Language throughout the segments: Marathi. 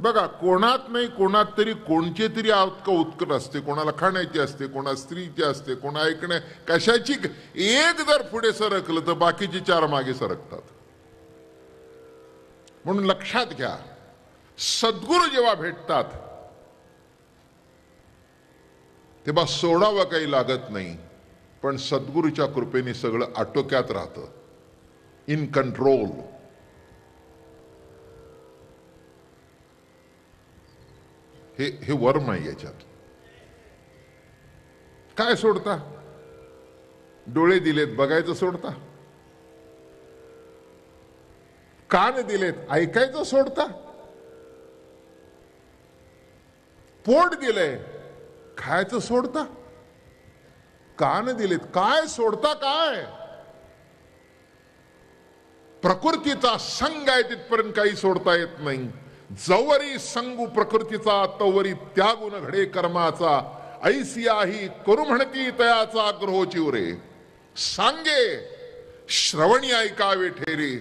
बघा कोणात नाही कोणात तरी कोणचे तरी अवक उत्कट असते. कोणाला खाण्याची असते कोणा स्त्रीची असते कोणा ऐकण्या कशाची एक जर पुढे सरकलं तर बाकीचे चार मागे सरकतात. म्हणून लक्षात घ्या सद्गुरू जेव्हा भेटतात तेव्हा सोडावं काही लागत नाही. पण सद्गुरूच्या कृपेने सगळं आटोक्यात राहतं. इन कंट्रोल हे हे वर्म आहे याच्यात. काय सोडता? डोळे दिलेत बघायचं सोडता? कान दिलेत ऐकायचं सोडता? पोट दिलंय खायचं सोडता? कान दिलेत काय सोडता काय? प्रकृतीचा संग आहे तिथपर्यंत काही सोडता येत नाही. जवरी संगू प्रकृतीचा तवरी त्यागुण घडे कर्माचा. ऐसी आही करू म्हणती तयाचा ग्रहो चिवरे. सांगे श्रवणी ऐकावे ठेरे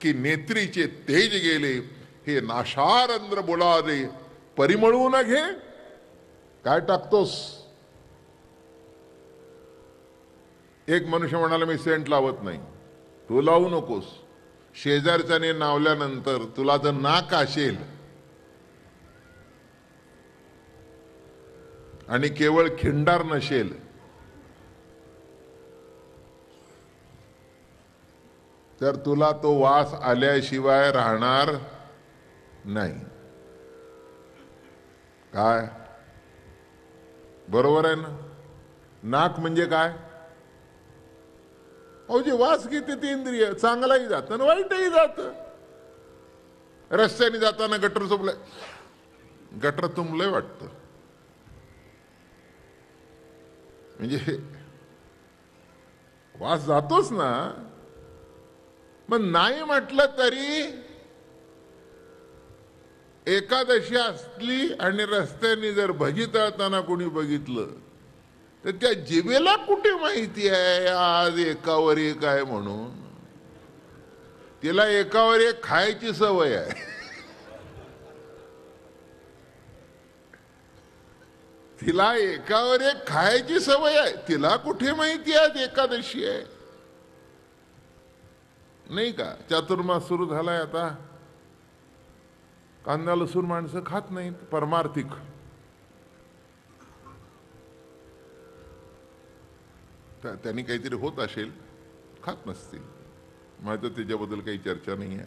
की नेत्रीचे तेज गेले हे नाशारंद्र बोलावे परिमळू न घे. काय टाकतोस? एक मनुष्य म्हणाला मी सेंट लावत नाही. तू लावू नकोस. शेजारच्याने नावल्यानंतर तुला जर नाक असेल आणि केवळ खिंडार नसेल तर तुला तो वास आल्याशिवाय राहणार नाही. काय? बरोबर आहे ना? नाक म्हणजे काय? अहो जे वास घेते ते इंद्रिय चांगलाही जात आणि वाईटही जात. रस्त्याने जाताना गटर चुपलंय गटर तुंबलंय वाटत. म्हणजे वास जातोच ना. मग नाही म्हटलं तरी एकादशी असली आणि रस्त्याने जर भजी तळताना कोणी बघितलं तर त्या जिबेला कुठे माहिती आहे? आज एकावर एक आहे म्हणून. तिला एकावर एक खायची सवय आहे. तिला एकावर एक खायची सवय आहे. तिला कुठे माहिती आहे? आज एकादशी आहे. नाही का? चातुर्मास सुरू झालाय आता. कांदा लसूण माणसं खात नाहीत. परमार्थिक. त्या- त्यांनी काहीतरी होत असेल खात नसतील. माझं त्याच्याबद्दल काही चर्चा नाही आहे.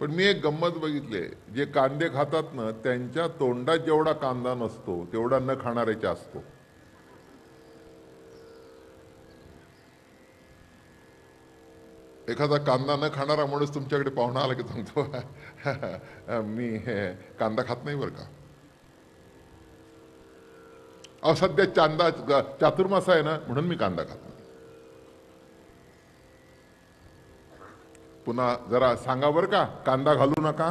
पण मी एक गंमत बघितली आहे. जे कांदे खातात ना त्यांच्या तोंडात जेवढा कांदा नसतो तेवढा न खाणाऱ्याच्या असतो एखादा कांदा न खाणारा माणूस तुमच्याकडे पाहुणा आला की सांगतो मी हे कांदा खात नाही बरं का? अहो सध्या चांदा चातुर्मास आहे ना म्हणून मी कांदा खातो. पुन्हा जरा सांगा बरं का कांदा घालू नका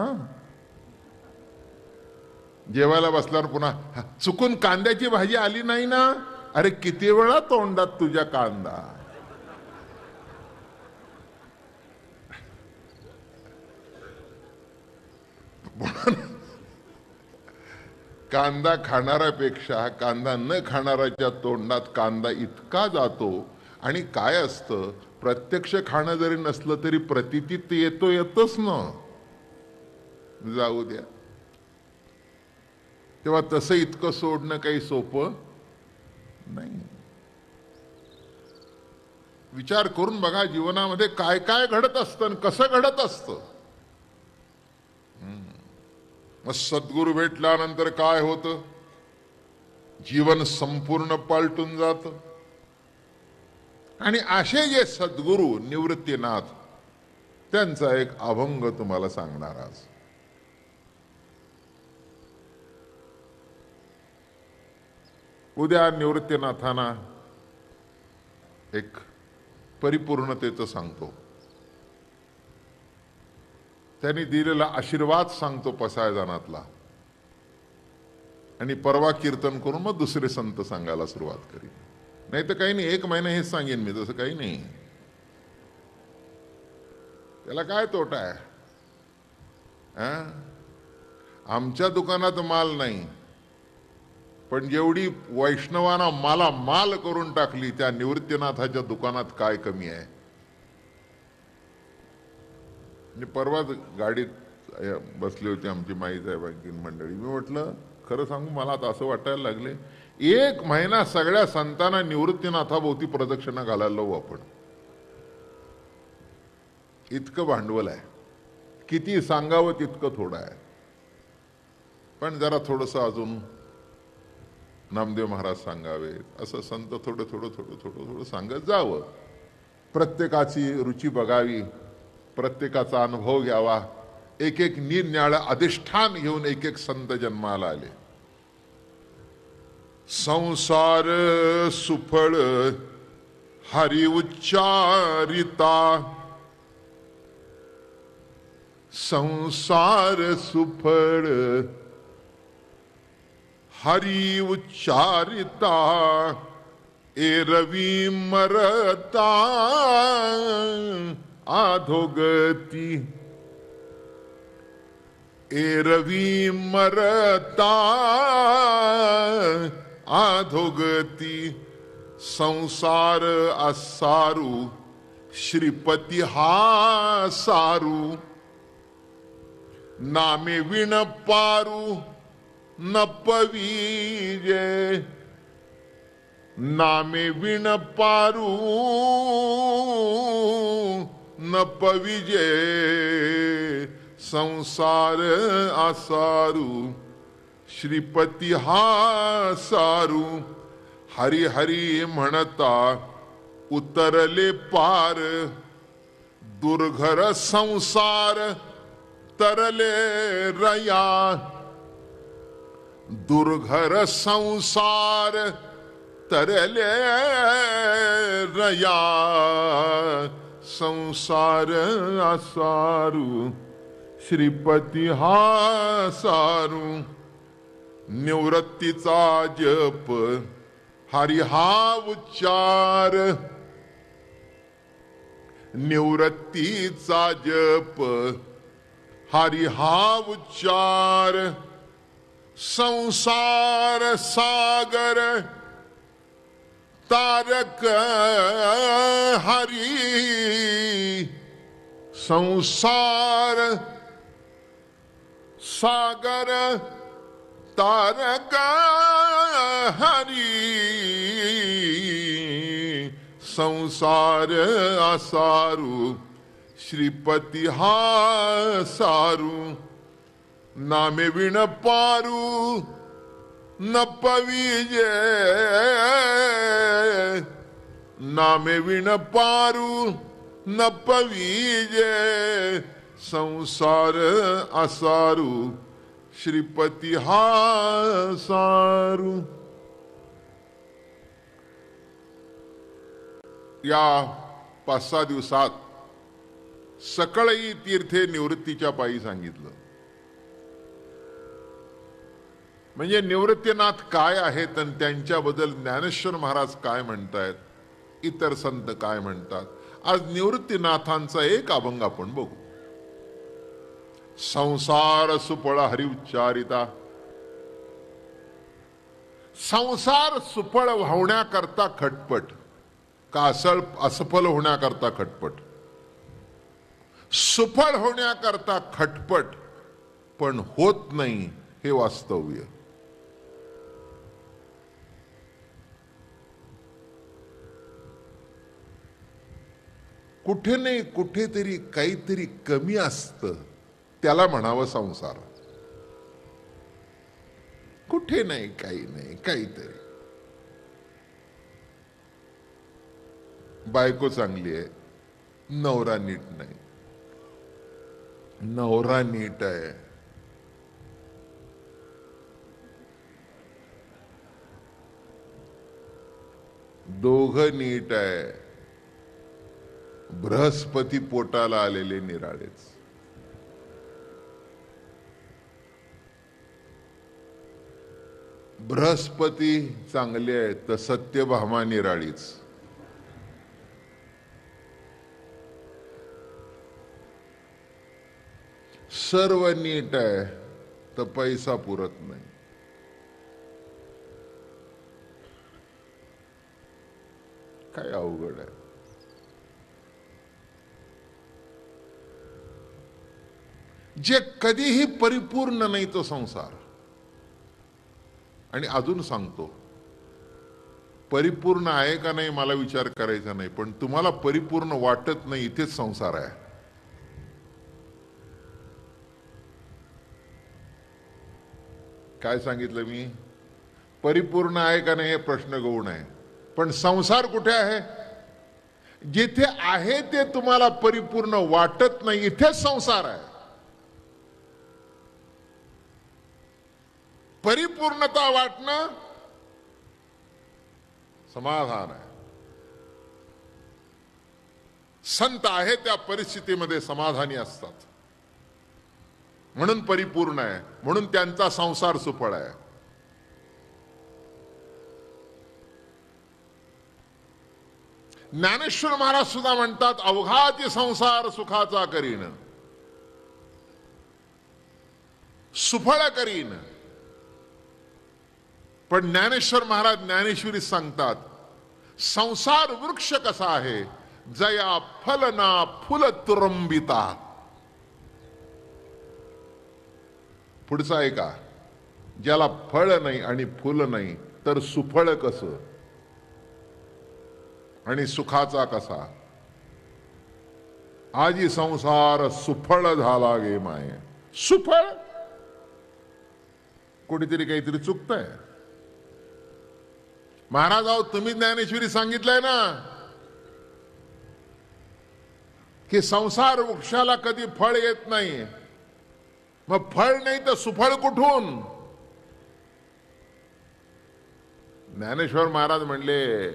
जेवायला बसल्यावर पुन्हा चुकून कांद्याची भाजी आली नाही ना? अरे किती वेळा तोंडात तुझ्या कांदा? कांदा खाणाऱ्यापेक्षा कांदा न खाणाऱ्याच्या तोंडात कांदा इतका जातो आणि काय असतं? प्रत्यक्ष खाणं जरी नसलं तरी प्रतितीत येतो येतच ना. जाऊ द्या. तेव्हा तसं इतकं सोडणं काही सोपं नाही. विचार करून बघा जीवनामध्ये काय काय घडत असतं आणि कसं घडत असतं. मग सद्गुरू भेटल्यानंतर काय होतं? जीवन संपूर्ण पालटून जात. आणि असे जे सद्गुरू निवृत्तीनाथ त्यांचा एक अभंग तुम्हाला सांगणार आज. उद्या निवृत्तीनाथांना एक परिपूर्णतेचं सांगतो. त्यांनी दिलेला आशीर्वाद सांगतो पसायदानातला. आणि परवा कीर्तन करून मग दुसरे संत सांगायला सुरुवात करीन नाही तर काही नाही एक महिना हेच सांगेन मी तसं काही नाही. त्याला काय तोटा आहे? आमच्या दुकानात माल नाही. पण जेवढी वैष्णवाना मला माल करून टाकली त्या निवृत्तीनाथाच्या दुकानात काय कमी आहे? म्हणजे मी परवाच गाडीत बसली होती आमची माई साहेबांची मंडळी. मी म्हटलं खरं सांगू मला आता असं वाटायला लागले एक महिना सगळ्या संतांना निवृत्तीनाथाभोवती प्रदक्षिणा घालायला लावू आपण. इतकं भांडवल आहे. किती सांगावं तितकं थोडं आहे. पण जरा थोडस अजून नामदेव महाराज सांगावे असं संत थोडं थोडं थोडं थोडं थोडं सांगत जावं. प्रत्येकाची रुची बघावी. प्रत्येकाचा अनुभव घ्यावा. एक एक निरनिराळं अधिष्ठान घेऊन एक एक संत जन्माला आले. संसार सुफळ हरि उच्चारिता. संसार सुफळ हरि उच्चारिता. एरवी मरता. आधोगती। एरवी मरता आधोगती। संसार असारू श्रीपती हा सारू। नामे विण पारू न पवीजे नामे विण पारू न पविजे संसार आसारू, श्रीपती हा सारू। हरी हरी उतरले पार। दुर्घर संसार तरले रया। दुर्घर संसार तरले रया। संसार आसारू श्रीपती हा सारू. निवृत्तीचा जप हरी हा उच्चार. निवृत्तीचा जप हरी हा उच्चार. संसार सागर तारक हरी संसार सागर तारक हरी संसार आसारू श्रीपती हा सारू नामे विण पारू न पविजे नामे विण पारू न संसार असारू श्रीपती हा सारू या पाच सहा दिवसात सकळई तीर्थे निवृत्तीच्या पायी सांगितलं म्हणजे निवृत्तीनाथ काय आहेत आणि त्यांच्याबद्दल ज्ञानेश्वर महाराज काय म्हणतायत? इतर संत काय म्हणतात? आज निवृत्तीनाथांचा एक अभंग आपण बघू. संसार सुफळ हरी उच्चारिता संसार सुफळ व्हावण्याकरता खटपट. का असळ असफल होण्याकरता खटपट. सुफळ होण्याकरता खटपट. पण होत नाही हे वास्तव्य. कुठे नाही कुठेतरी काहीतरी कमी असतं त्याला म्हणावं संसार. कुठे नाही काही नाही काहीतरी. बायको चांगली आहे नवरा नीट नाही. नवरा नीट आहे. दोघ नीट आहे. बृहस्पती पोटाला आलेले निराळेच. बृहस्पती चांगले आहे तर सत्यभामा निराळीच. सर्व नीट आहे तर पैसा पुरत नाही. काय अवघड आहे. जे कधीही परिपूर्ण नाही तो संसार. आणि अजून सांगतो परिपूर्ण आहे का नाही मला विचार करायचा नाही पण तुम्हाला परिपूर्ण वाटत नाही इथेच संसार आहे. काय सांगितलं मी? परिपूर्ण आहे का नाही हे प्रश्न गौण आहे. पण संसार कुठे आहे? जिथे आहे ते तुम्हाला परिपूर्ण वाटत नाही इथेच संसार आहे. परिपूर्णता वाटणं समाधान आहे. संत आहे त्या परिस्थितीमध्ये समाधानी असतात. म्हणून परिपूर्ण आहे म्हणून त्यांचा संसार सुफळ आहे. ज्ञानेश्वर महाराज सुद्धा म्हणतात अवघाती संसार सुखाचा करीन. सुफळ करीन. पण ज्ञानेश्वर महाराज ज्ञानेश्वरी सांगतात संसार वृक्ष कसा आहे? जया फलना फुल तुरंबिता. पुढचा आहे का? ज्याला फळ नाही आणि फुल नाही तर सुफळ कस? आणि सुखाचा कसा? आजी संसार सुफळ झाला गे माय. सुफळ? कुठेतरी काहीतरी चुकतंय. महाराज अहो तुम्ही ज्ञानेश्वरी सांगितलंय ना की संसार वृक्षाला कधी फळ येत नाही. मग फळ नाही तर सुफळ कुठून? ज्ञानेश्वर महाराज म्हणले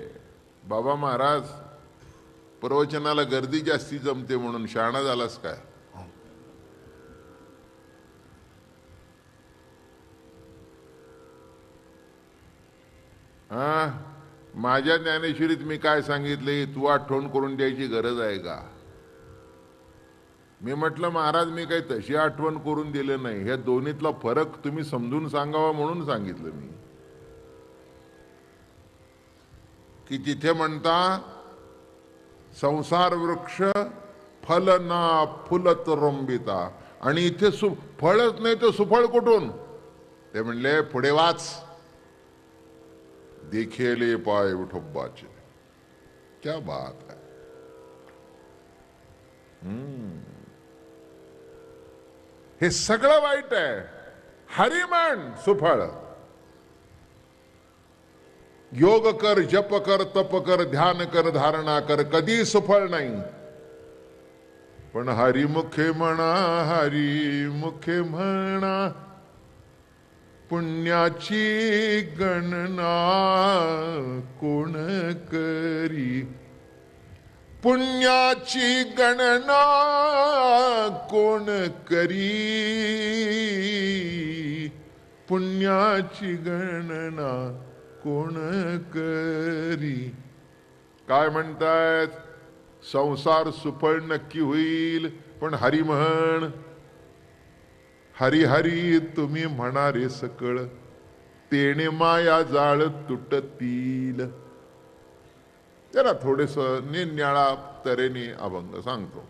बाबा महाराज प्रवचनाला गर्दी जास्ती जमते म्हणून शहाणा झालास काय? हा? माझ्या ज्ञानेश्वरीत मी काय सांगितले तू आठवण करून द्यायची गरज आहे का? मी म्हटलं महाराज मी काही तशी आठवण करून दिले नाही. ह्या दोन्हीतला फरक तुम्ही समजून सांगावा म्हणून सांगितलं मी. की तिथे म्हणता संसार वृक्ष फल ना फुलत रोंबिता. आणि इथे सु फळच नाही तर सुफळ कुठून? ते म्हणले पुढे वाच. देखेले पाय विठोबाचे क्या बात है? हे सगळं वाईट आहे हरिमन सुफळ योग कर, जप कर, तप कर, ध्यान कर, धारणा कर कधी सुफळ नाही। पण हरिमुखे म्हणा हरिमुखे म्हणा पुण्याची गणना कोण करी? पुण्याची गणना कोण करी? पुण्याची गणना कोण करी? काय म्हणतायत? संसार सुफळ नक्की होईल पण हरी हरी हरी तुम्ही म्हणारे सकळ तेणे माया जाळ तुटतील. जरा थोडेस निन्याळा तऱ्हेने अभंग सांगतो.